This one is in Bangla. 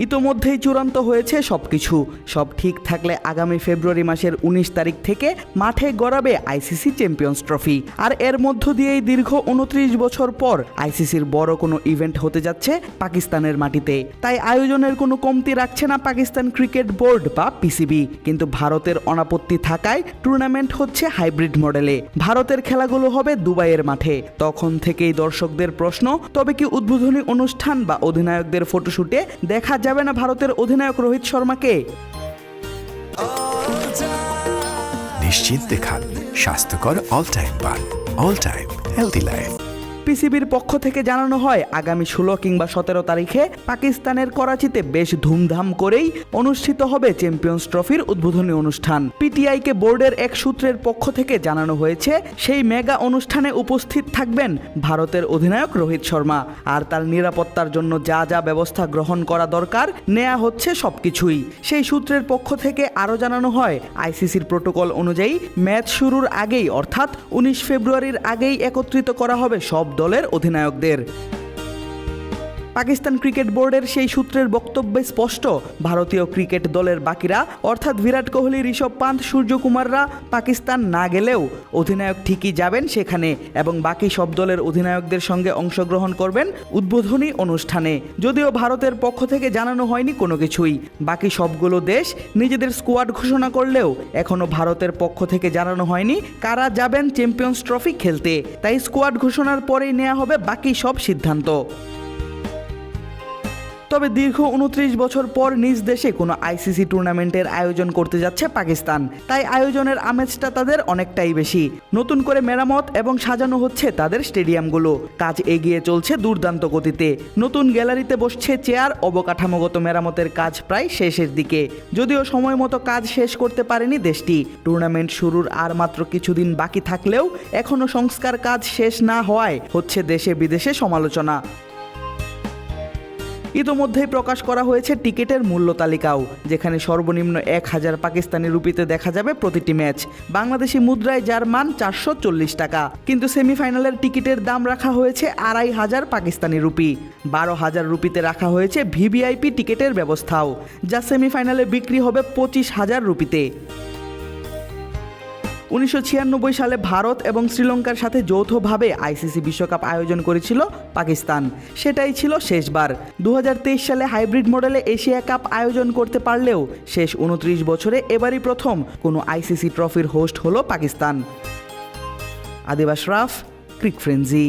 ইতোমধ্যেই চূড়ান্ত হয়েছে সবকিছু। সব ঠিক থাকলে আগামী ফেব্রুয়ারি মাসের উনিশ তারিখ থেকে মাঠে গড়াবে আইসিসি চ্যাম্পিয়ন্স ট্রফি। আর এর মধ্য দিয়েই দীর্ঘ উনত্রিশ বছর পর আইসিসির বড় কোনো ইভেন্ট হতে যাচ্ছে পাকিস্তানের মাটিতে। তাই আয়োজনের কোনো কমতি রাখছে না পাকিস্তান ক্রিকেট বোর্ড বা পিসিবি। কিন্তু ভারতের অনাপত্তি থাকায় টুর্নামেন্ট হচ্ছে হাইব্রিড মডেলে। ভারতের খেলাগুলো হবে দুবাইয়ের মাঠে। তখন থেকেই দর্শকদের প্রশ্ন, তবে কি উদ্বোধনী অনুষ্ঠান বা অধিনায়কদের ফটোশুটে দেখা যাবে না ভারতের অধিনায়ক রোহিত শর্মাকে? নিশ্চিন্তে খান, স্বাস্থ্যকর অল টাইম পান অল টাইম হেলদি লাইফ পিসিবির পক্ষ থেকে জানানো হয়, আগামী ষোলো কিংবা সতেরো তারিখে পাকিস্তানের করাচিতে বেশ ধুমধাম করেই অনুষ্ঠিত হবে চ্যাম্পিয়ন্স ট্রফির উদ্বোধনী অনুষ্ঠান। পিটিআইকে বোর্ডের এক সূত্রের পক্ষ থেকে জানানো হয়েছে, সেই মেগা অনুষ্ঠানে উপস্থিত থাকবেন ভারতের অধিনায়ক রোহিত শর্মা। আর তার নিরাপত্তার জন্য যা যা ব্যবস্থা গ্রহণ করা দরকার নেওয়া হচ্ছে সবকিছুই। সেই সূত্রের পক্ষ থেকে আরও জানানো হয়, আইসিসির প্রোটোকল অনুযায়ী ম্যাচ শুরুর আগেই, অর্থাৎ উনিশ ফেব্রুয়ারির আগেই একত্রিত করা হবে সব দলের অধিনায়কদের। পাকিস্তান ক্রিকেট বোর্ডের সেই সূত্রের বক্তব্যে স্পষ্ট, ভারতীয় ক্রিকেট দলের বাকিরা, অর্থাৎ বিরাট কোহলি, ঋষভ পান্ত, সূর্যকুমাররা পাকিস্তান না গেলেও অধিনায়ক ঠিকই যাবেন সেখানে এবং বাকি সব দলের অধিনায়কদের সঙ্গে অংশগ্রহণ করবেন উদ্বোধনী অনুষ্ঠানে। যদিও ভারতের পক্ষ থেকে জানানো হয়নি কোনো কিছুই। বাকি সবগুলো দেশ নিজেদের স্কোয়াড ঘোষণা করলেও এখনও ভারতের পক্ষ থেকে জানানো হয়নি কারা যাবেন চ্যাম্পিয়ন্স ট্রফি খেলতে। তাই স্কোয়াড ঘোষণার পরেই নেওয়া হবে বাকি সব সিদ্ধান্ত। তবে দীর্ঘ উনত্রিশ বছর পর নিজ দেশে কোনো আইসিসি টুর্নামেন্টের আয়োজন করতে যাচ্ছে পাকিস্তান। তাই আয়োজনের আমেজটা তাদের অনেকটাই বেশি। নতুন করে মেরামত এবং সাজানো হচ্ছে তাদের স্টেডিয়ামগুলো। কাজ এগিয়ে চলছে দুর্দান্ত গতিতে। নতুন গ্যালারিতে বসছে চেয়ার, অবকাঠামোগত মেরামতের কাজ প্রায় শেষের দিকে। যদিও সময় মতো কাজ শেষ করতে পারেনি দেশটি। টুর্নামেন্ট শুরুর আর মাত্র কিছুদিন বাকি থাকলেও এখনও সংস্কার কাজ শেষ না হওয়ায় হচ্ছে দেশে বিদেশে সমালোচনা। ইতোমধ্যেই প্রকাশ করা হয়েছে টিকিটের মূল্য তালিকাও, যেখানে সর্বনিম্ন এক হাজার পাকিস্তানি রুপিতে দেখা যাবে প্রতিটি ম্যাচ। বাংলাদেশি মুদ্রায় যার মান চারশো চল্লিশ টাকা, কিন্তু সেমিফাইনালের টিকিটের দাম রাখা হয়েছে আড়াই হাজার পাকিস্তানি রুপি। বারো হাজার রুপিতে রাখা হয়েছে ভিভিআইপি টিকিটের ব্যবস্থাও, যা সেমিফাইনালে বিক্রি হবে পঁচিশ হাজার রুপিতে। উনিশশো ছিয়ানব্বই সালে ভারত এবং শ্রীলঙ্কার সাথে যৌথভাবে আইসিসি বিশ্বকাপ আয়োজন করেছিল পাকিস্তান। সেটাই ছিল শেষবার। দু হাজার তেইশ সালে হাইব্রিড মডেলে এশিয়া কাপ আয়োজন করতে পারলেও শেষ উনত্রিশ বছরে এবারই প্রথম কোনো আইসিসি ট্রফির হোস্ট হলো পাকিস্তান। আদিবাস রাফ, ক্রিক ফ্রেন্জি